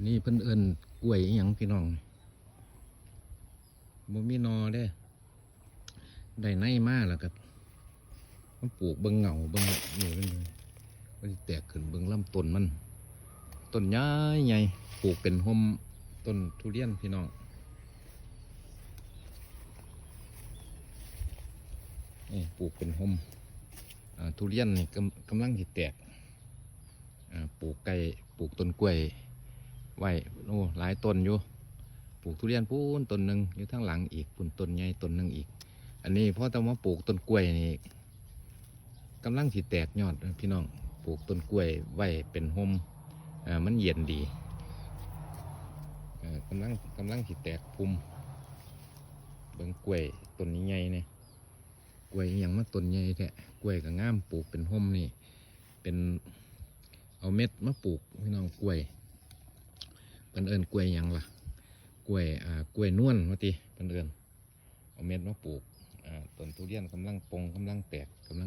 นนี้เพิ่นเอิ้นกล้วยอหยังพี่น้องบ่มีนอเด้ได้ในมาแล้วก็มันปลูกเบิ่งเหงาเบิ่งนี่เป็นไงมันแตกขึ้นเบิ่งลำต้นมันต้นใหญ่ใหญ่ปลูกเป็นห่มต้นทุเรียนพี่น้องนี่ปลูกเป็นห่มทุเรียนนี่กำกำลังสิแตกปลูกไก่ปลูกต้นกล้วย ไว้โอ้หลายต้นอยู่ ปลูกทุเรียนพูนต้นหนึ่งอยู่ทางหลังอีกปุ่นต้นใหญ่ต้นหนึ่งอีก อันนี้พ่อต้องมาปลูกต้นกล้วยนี่กำลังสิแตกยอดพี่น้องปลูกต้นกล้วยไว้เป็นห่มมันเย็นดีอ่ากำลังกำลังสิแตกพุ่มเบิ่งกล้วยต้นนี้ใหญ่เนี่ยกล้วยอย่างมาต้นใหญ่แท้กล้วยก็งามปลูกเป็นห่มนี่ เป็นเอาเม็ดมาปลูกพี่น้องกล้วย เพิ่นเอิญกล้วยยังล่ะกล้วยอ่ากล้วยนวลว่าติเพิ่นเอิญเอาเม็ดมาปลูกอ่าต้นทุเรียนกำลังปงกำลังแตกกำ